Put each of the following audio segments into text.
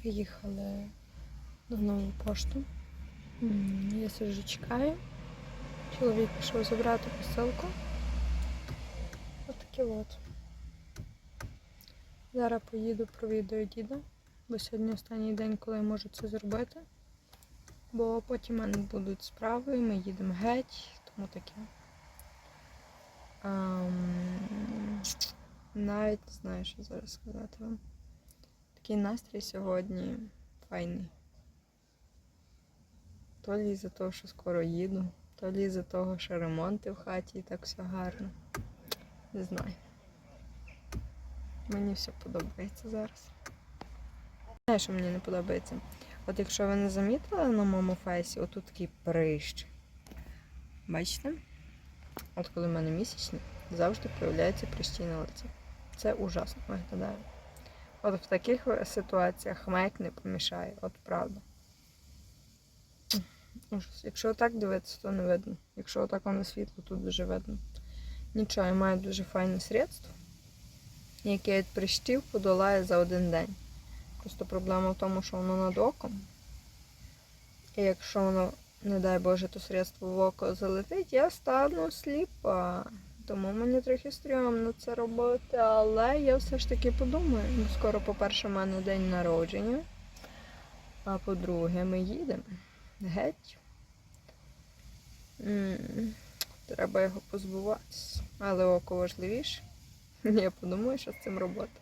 Приїхали на нову пошту. Я сиджу чекаю. Чоловік пішов забрати посилку. Отаке от. Зараз поїду провідаю діда, бо сьогодні останній день, коли я можу це зробити. Бо потім в мене будуть справи, ми їдемо геть, тому таке. Ем, навіть не знаю, що зараз сказати вам. Такий настрій сьогодні файний. То лі за того, що скоро їду, то лі за того, що ремонти в хаті і так все гарно. Не знаю. Мені все подобається зараз. Знаю, що мені не подобається. От якщо ви не замітили на моєму фейсі, отут такий прищ. Бачите? От коли в мене місячний, завжди появляється прищі на лиці. Це ужасно виглядає. От в таких ситуаціях мейк не помішає, от правда. Якщо так дивитися, то не видно. Якщо отак на світло, то дуже видно. Нічого, я маю дуже файне средство, яке від прищів подолає за один день. Просто проблема в тому, що воно над оком. І якщо воно, не дай Боже, то средство в око залетить, я стану сліпа. Тому мені трохи стрьомно це робити, але я все ж таки подумаю. Ну, скоро, по-перше, в мене день народження. А по-друге, ми їдемо. Геть. М, Треба його позбуватися. Але око важливіше. Я подумаю, що з цим робити.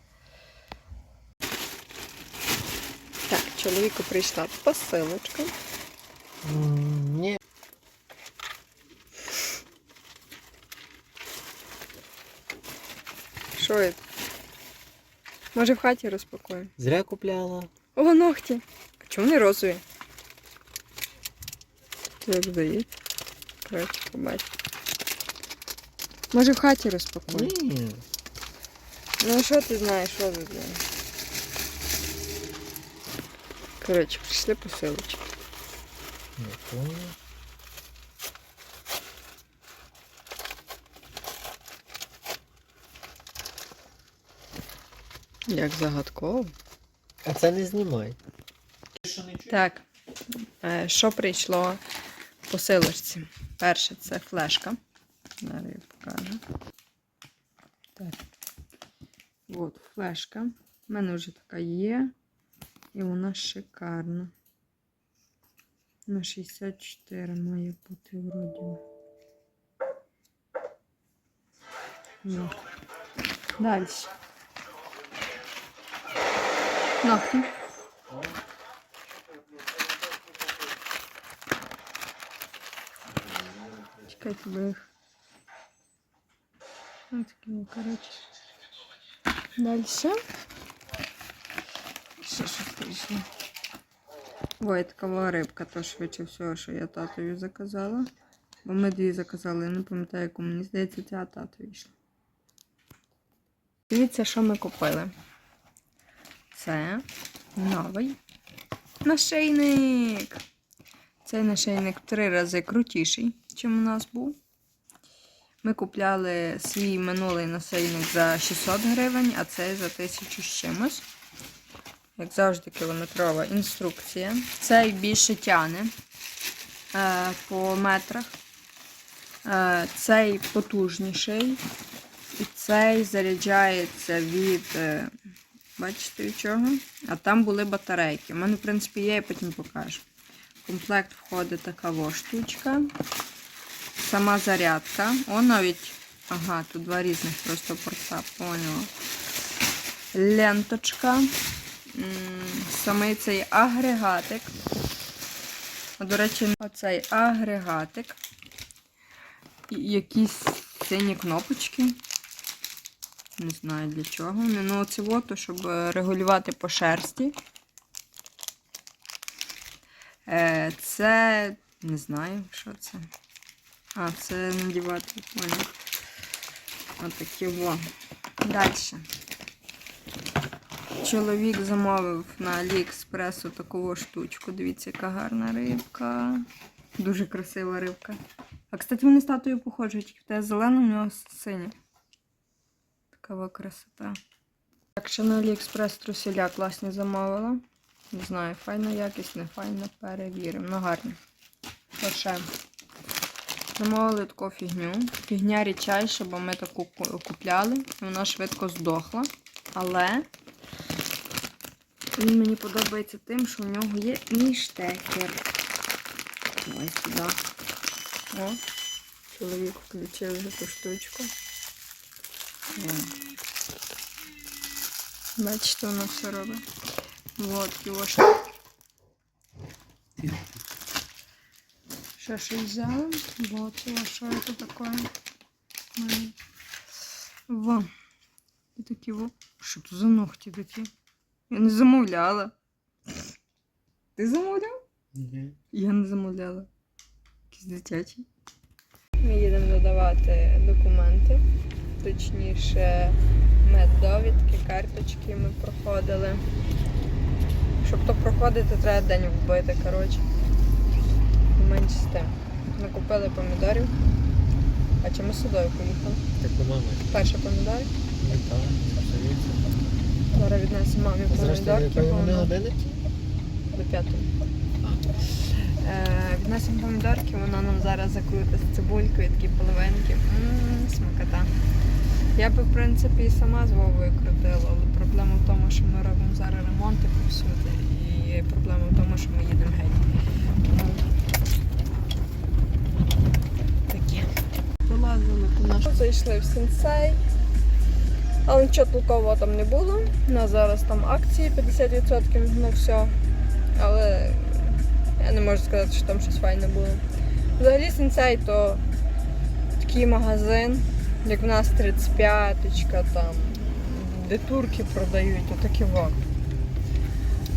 Так, чоловіку прийшла посилочка. Ні. Що це? Може в хаті розпакуємо? Зря купляла. О, ногті! А чому не розові? Як здається. Коротше, побачимо. Може в хаті розпакуємо? Ні. Ну а що ти знаєш, що тут є? Коротше, прийшли посилочки. Не понял. Як загадково. А це не знімай. Так, е, що прийшло в посилочці? Перше це флешка. Зараз я покажу. Так. От флешка. У мене вже така є. І вона шикарна. На 64 має бути вроді. Ну. Далі. Ногті. Чекайте, бо їх. Ось такі, коротше. Далі. Ще щось прийшло. Ой, така рибка, то швидше всього, що я татові заказала. Бо ми дві заказали, я не пам'ятаю, яку мені здається, ця татові йшла. Дивіться, що ми купили. Це новий нашийник. Цей нашийник три рази крутіший, ніж у нас був. Ми купляли свій минулий насильник за 600 гривень, а цей за 1000 з чимось. Як завжди, кілометрова інструкція. Цей більше тяне е, по метрах. Е, цей потужніший. І цей заряджається від. Е, бачите від чого? А там були батарейки. У мене, в принципі, є, я потім покажу. В комплект входить така во штучка. Сама зарядка. О, навіть. Ага, тут два різних просто порта, поняла. Ленточка. Самий цей агрегатик. До речі, оцей агрегатик. І якісь сині кнопочки. Не знаю для чого. вони. Ну, оце от, щоб е, регулювати по шерсті. Е, Це не знаю, що це. А, це надівати, понял. Отакі во. Далі. Чоловік замовив на Аліекспресу таку штучку. Дивіться, яка гарна рибка. Дуже красива рибка. А, кстати, вони з татою похожі, тільки в те зелена, у нього синя. Така красота. Так, ще на Аліекспрес труселя класні замовила. Не знаю, файна якість, не файна, перевіримо. Ну гарні. То. Замовили таку фігню. Фігня рідчайша, бо ми таку купляли. Вона швидко здохла. Але він мені подобається тим, що в нього є мій штекер. Ось сюди. О, чоловік включив вже ту штучку. Бачите, воно все робить. Вот його ще. Ще щось взяли. Вот його, що це таке. Во. І такі во. Що тут за ногті такі? Я не замовляла. Ти замовляв? Я не замовляла. Якісь дитячі. Ми їдемо додавати документи, точніше, меддовідки, карточки ми проходили. Щоб то проходити, треба день вбити, коротше. Менше з тим. Ми купили помідорів. А чи ми сюди поїхали? Так у мами. Перші помідори. Зараз віднесемо мамі Зрештою, помідорки, вона до п'ятої. Е, Віднесемо помідорки, вона нам зараз закрутить з цибулькою, такі половинки. Ммм, смакота. Я би, в принципі, і сама з Вовою крутила, але проблема в тому, що ми робимо зараз ремонти повсюди. І проблема в тому, що ми їдемо геть. Тому таке. Вилазили по нашу. Зайшли в сенсей. Але нічого толкового там не було. У нас зараз там акції 50% на все. Але я не можу сказати, що там щось файне було. Взагалі сенсей то такий магазин, як в нас 35-ка, там, де турки продають, отакі во.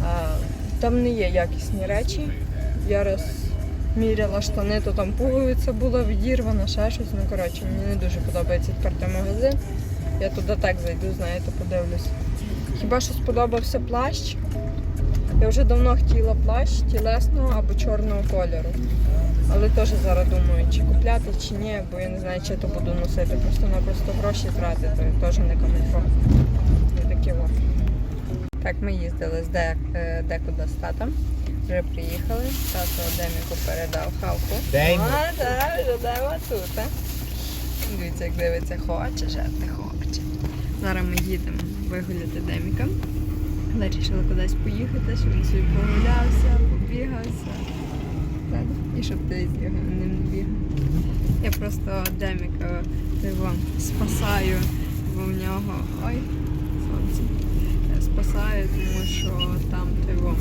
А, там не є якісні речі. Я раз міряла штани, то там пуговиця була відірвана, ще щось. Ну коротше, мені не дуже подобається той магазин. Я туди так зайду, знаєте, подивлюсь. Хіба що сподобався плащ? Я вже давно хотіла плащ тілесного або чорного кольору. Але теж зараз думаю, чи купляти, чи ні, бо я не знаю, чи я то буду носити. Просто-напросто гроші тратити, теж не комфорт. І таке от. Так, ми їздили з е, декуди з татом. Вже приїхали. Тато Деміку передав хавку. Деймо. А, так, вже Демо тут. а. Дивіться, як дивиться, хоче жерти, хоче. Зараз ми їдемо вигуляти Деміка. Вирішили кудись поїхати, щоб він собі погулявся, побігався. Так, І щоб ти з його не бігав. Я просто Деміка його спасаю, бо в нього. Ой, сонце. Я спасаю, тому що там його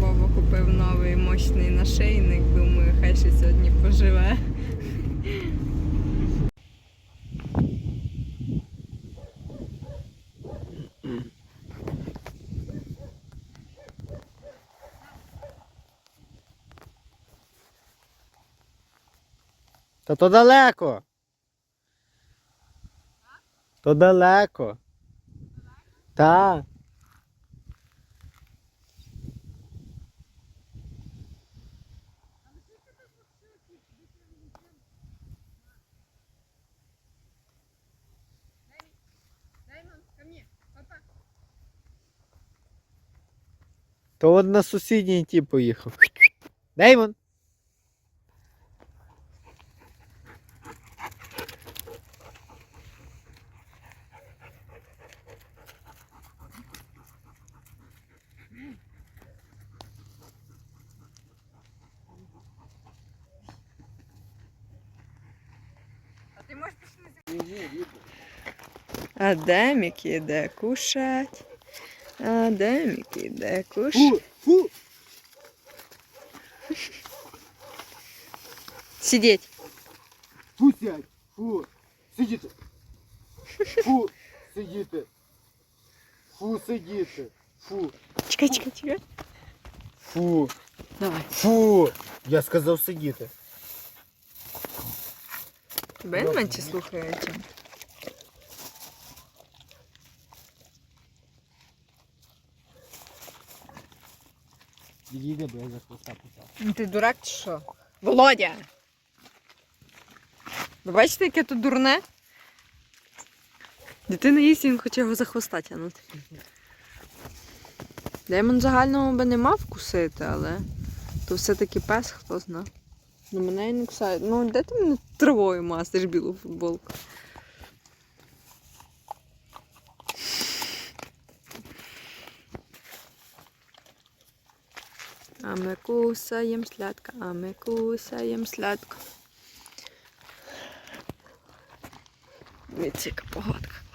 Вова купив новий мощний нашийник. Думаю, хай ще сьогодні поживе. Та то далеко. То далеко. Та. То от на сусідній ті поїхав. Деймон. А Демік іде кушать. А Демік іде кушать. фу. Сидіть. Фу, сядь. Фу. Сидіти. Фу. Сидіти. Фу, сидіти. Фу. Чекай, чекай, чекай. Фу. Давай. Фу. Я сказав сидіти. Тебе він менше слухає. чи? Відійди, бо я за хвоста почав. Ну, Ти дурак чи що? Володя! Ви бачите, яке тут дурне? Дитина їсть, він хоче його за хвоста тягнути. Демон загальному би не мав вкусити, але то все-таки пес, хто зна. Ну мене і не кусає. Ну, де ти мене травою мастиш білу футболку? А ми кусаєм слядка, а ми кусаєм слядка. Яка погодка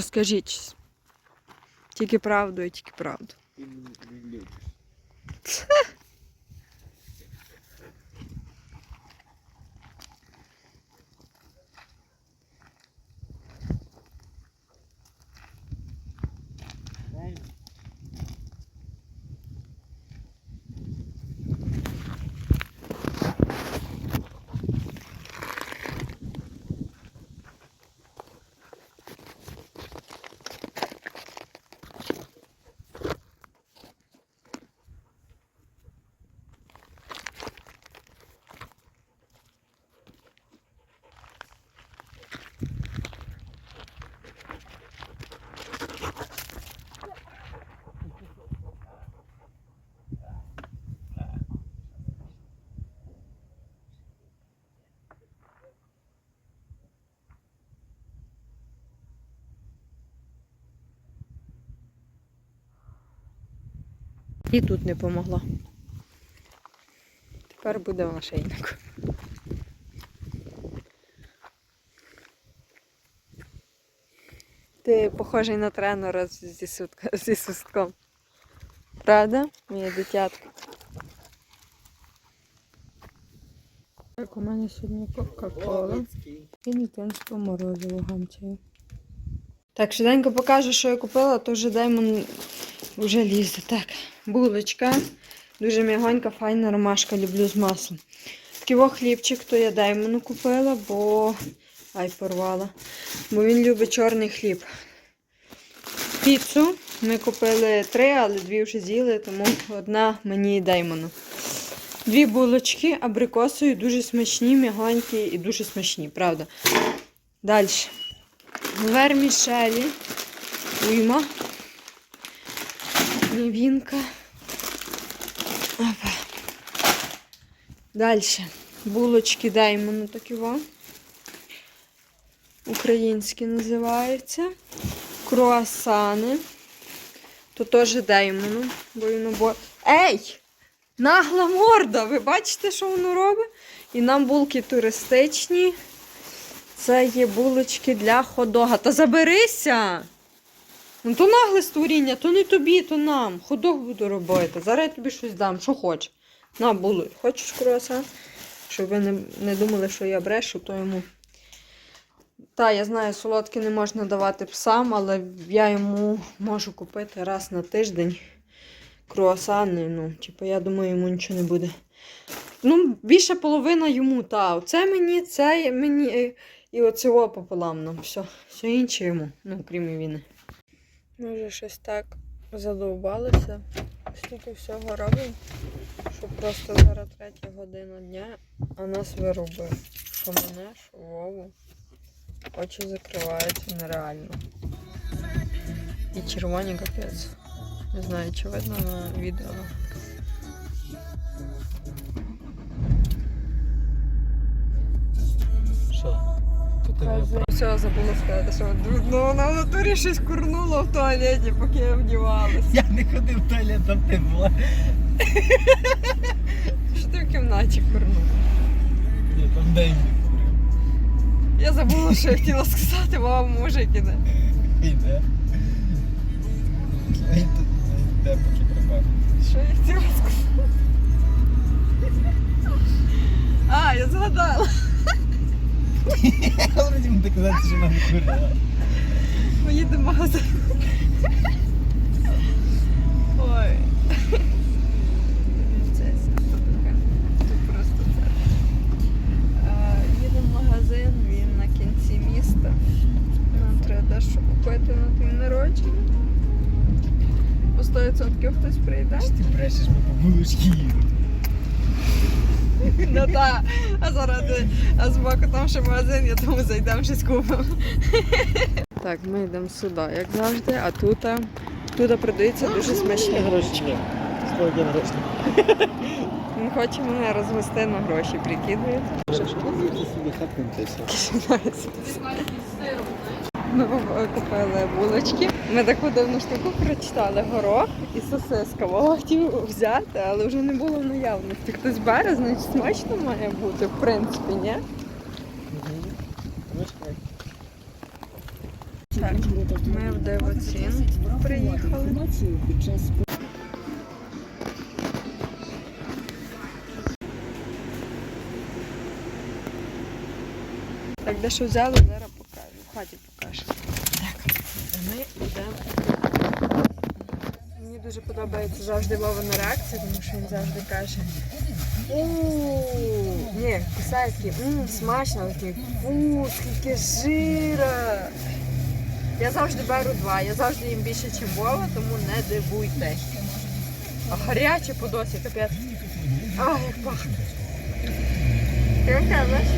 Розкажіть. Тільки правду і тільки правду. І тут не помогла. Тепер буде в. Ти похожий на тренера зі, сутка, зі свистком. Правда, моє дитятко? Так, у мене сьогодні кока-кола. І дитинство морозиво гамчає. Так, швиденько покажу, що я купила, то вже Даймон вже лізе. Так, булочка. Дуже м'ягонька, файна ромашка, люблю з маслом. Ківо хлібчик, то я Даймону купила, бо ай порвала. Бо він любить чорний хліб. Піцу ми купили три, але дві вже з'їли, тому одна мені і Даймону. Дві булочки абрикосою, дуже смачні, м'ягонькі і дуже смачні, правда. Далі. Вермішелі. Уйма. Новинка. Опа. Далі. Булочки Даймону такі во. Українські називаються. Круасани. То теж Даймону, бо він обо... Ей! Нагла морда! Ви бачите, що воно робить? І нам булки туристичні. Це є булочки для ходога. Та заберися! Ну то нагле створіння, то не тобі, то нам. Ходок буду робити. Зараз я тобі щось дам, що хочеш. На, було. Хочеш круасан? Щоб ви не, не думали, що я брешу, то йому. Та, я знаю, солодке не можна давати псам, але я йому можу купити раз на тиждень круасани. Ну, типу, я думаю, йому нічого не буде. Ну, більше половина йому, та. Оце мені, це мені е, і оцього пополам нам. Все, все інше йому, ну, крім Віни. Ми вже щось так задовбалися. Стільки всього робимо, що просто зараз третя година дня, а нас вирубує. Що мене, що Вову. Очі закриваються нереально. І червоні капець. Не знаю, чи видно на відео. Що? Все, забула сказати, що ну, вона в натурі щось курнула в туалеті, поки я вдівалася. Я не ходив в туалет, там ти була. Що ти в кімнаті курнула? Ні, там день Я забула, що я хотіла сказати, мама мужик іде. іде. І поки треба. Що я хотіла сказати? А, я згадала. Я вроді буду казати, що вона не курила. Поїду в магазин. Ой. Це що таке? Тут просто це. Е, Їдемо в магазин, він на кінці міста. Нам треба дещо купити на день народження. По 100% хтось прийде. Ти брешеш, ми по булочки їдемо. Ну так, а зараз а збоку там ще магазин, я тому зайдемо щось купимо. Так, ми йдемо сюди, як завжди, а тут, тут продається дуже смачні гроші. Він хоче мене розвести на гроші, прикидує. собі хапнемося. Ми е, купили булочки. Ми таку дивну штуку прочитали горох і сосиска. Вова хотів взяти, але вже не було в наявності. Хтось бере, значить смачно має бути, в принципі, ні? Так, ми в Девоцін приїхали. Так, де що взяли, зараз покажу. В хаті покажу. Так, ми йдемо. Мені дуже подобається завжди Вовина реакція, тому що він завжди каже. Ні, кусає такий, смачно, але такий, фу, скільки жира. Я завжди беру два, я завжди їм більше, ніж Вова, тому не дивуйтесь. А гаряче по досі, капець. А, як пахне. Ти кажеш?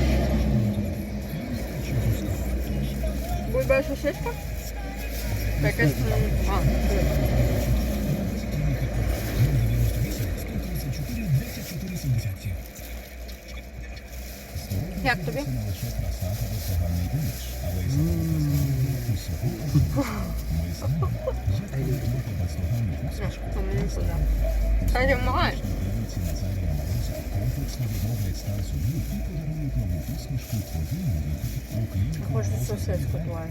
Бульба сосиска? Якась. м, А, Як тобі? Має. Хочу сосиску твою.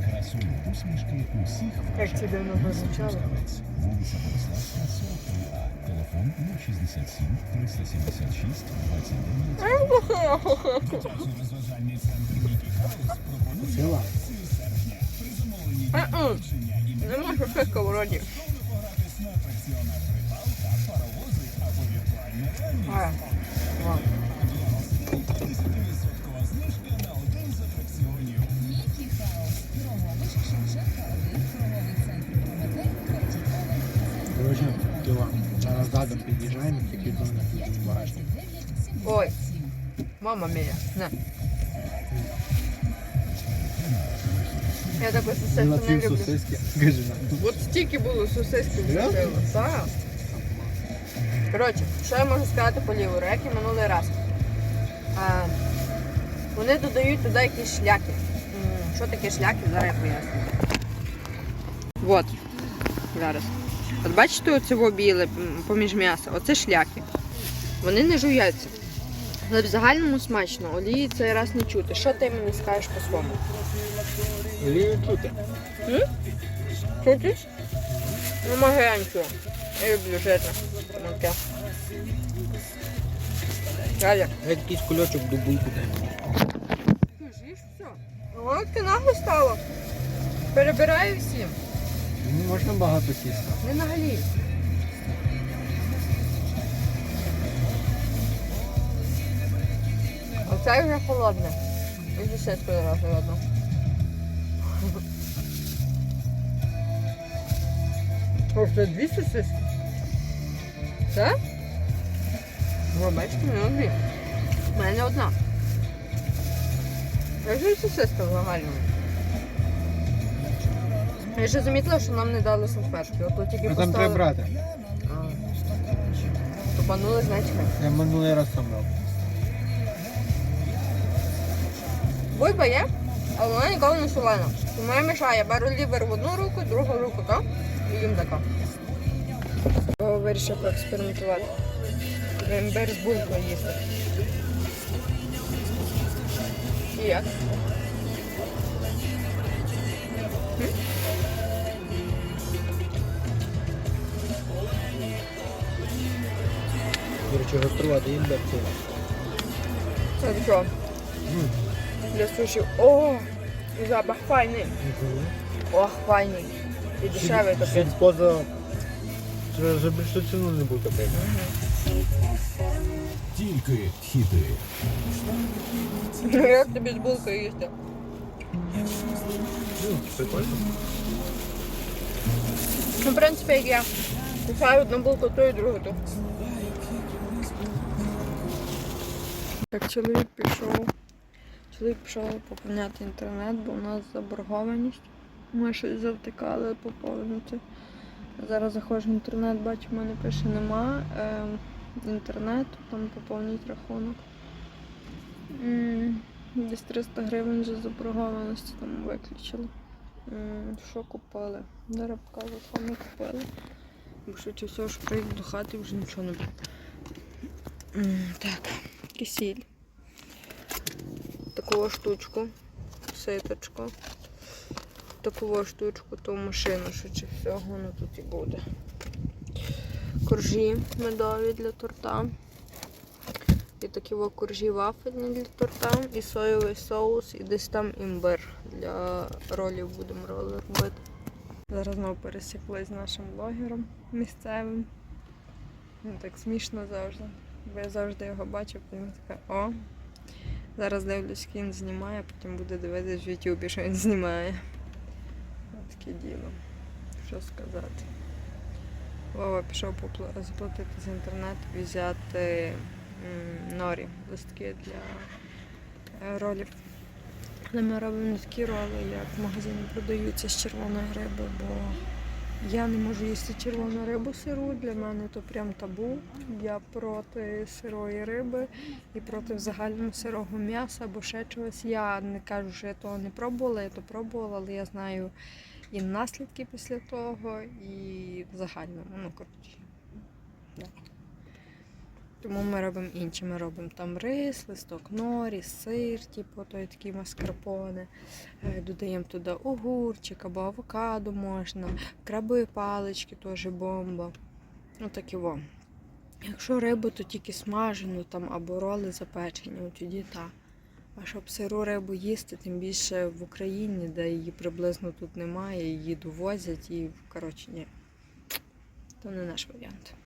Як це давно прозвучало? Телефон 067 376 29 розважальний центр Мікі Хаус пропонує Сила. Е-е. Нема сосиска вроді. А, вау. Короче, діла. Зараз задом під'їжджаємо, тільки до мене включить багажник. Ой, мама мія, не. Я таку сосиску не люблю. сосиски. Скажи нам. От стільки було сосиски взяла. Так. Коротше, що я можу сказати по лівору, як і минулий раз. А, вони додають туди якісь шляки. М, Що таке шляки? Зараз я поясню. От. Зараз. От бачите оце біле поміж м'яса? Оце шляки. Вони не жуються. Але в загальному смачно. Олії цей раз не чути. Що ти мені скажеш по своєму? Олію чути. Чути? Ну, магенько. Я люблю жирне. Маленьке. Далі. Я якийсь кульочок до буйку. Ти ж все. Як нагло стало. Перебираю всім. Ну, можна багато сісти. Не наглій. Оце вже холодне. І сосиску зараз видно. Просто дві сосиски. Так? О, бачите, в дві. У мене одна. Я ж сосиска в загальному. Я ще замітила, що нам не дали салфетки. Ото тільки А там треба поставили. брати. А. Тупанули, значить. Я минулий раз сам брав. Бульба є, але вона ніколи не солена. Тому я мішаю, я беру лівер в одну руку, другу руку, так? І їм така. Я вирішив поекспериментувати. Імбир з булкою їсти. І як? До речі, гострувати їм берці. Це що? Для суші. О! Запах файний. Ох, файний. І дешевий такий. Світ поза... Це вже більше ціну не буде капець. Тільки хіти. Ну, Як тобі з булкою їсти? Прикольно. Ну, в принципі, як я кусаю одну булку, то і другу ту. Так, чоловік пішов. Чоловік пішов поповняти інтернет, бо у нас заборгованість. Ми щось завтикали поповнити. Зараз заходжу в інтернет, бачу, в мене пише нема е, інтернету, там поповніть рахунок. Десь 300 гривень вже заборгованості там виключили. Що купили? Зараз покажу, що купили. Бо швидше всього, що приїду до хати вже нічого не буде. Так, кисіль. Таку штучку, ситочку. Таку штучку, ту машину, швидше всього, воно тут і буде. Коржі медові для торта. І такі коржі вафельні для торта, і соєвий соус, і десь там імбир для ролів будемо роли робити. Зараз знову пересіклись з нашим блогером місцевим. Він так смішно завжди. Бо я завжди його бачу, потім така о. Зараз дивлюсь, як він знімає, потім буде дивитися в Ютубі, що він знімає. Таке діло. Що сказати. Вова пішов заплатити з інтернету взяти норі, листки для е, ролів. Але ми робимо не такі роли, як в магазині продаються з червоної риби, бо я не можу їсти червону рибу сиру. Для мене то прям табу. Я проти сирої риби і проти загального сирого м'яса або ще чогось. Я не кажу, що я того не пробувала, я то пробувала, але я знаю і наслідки після того, і в загальному. Ну, коротше. Тому ми робимо інше. Ми робимо там рис, листок норі, сир, типу, той такий маскарпоне. Е, Додаємо туди огурчик або авокадо можна, крабові палички теж бомба. Ну такі во. Якщо рибу, то тільки смажену там або роли запечені, тоді так. А щоб сиру рибу їсти, тим більше в Україні, де її приблизно тут немає, її довозять і коротше ні. То не наш варіант.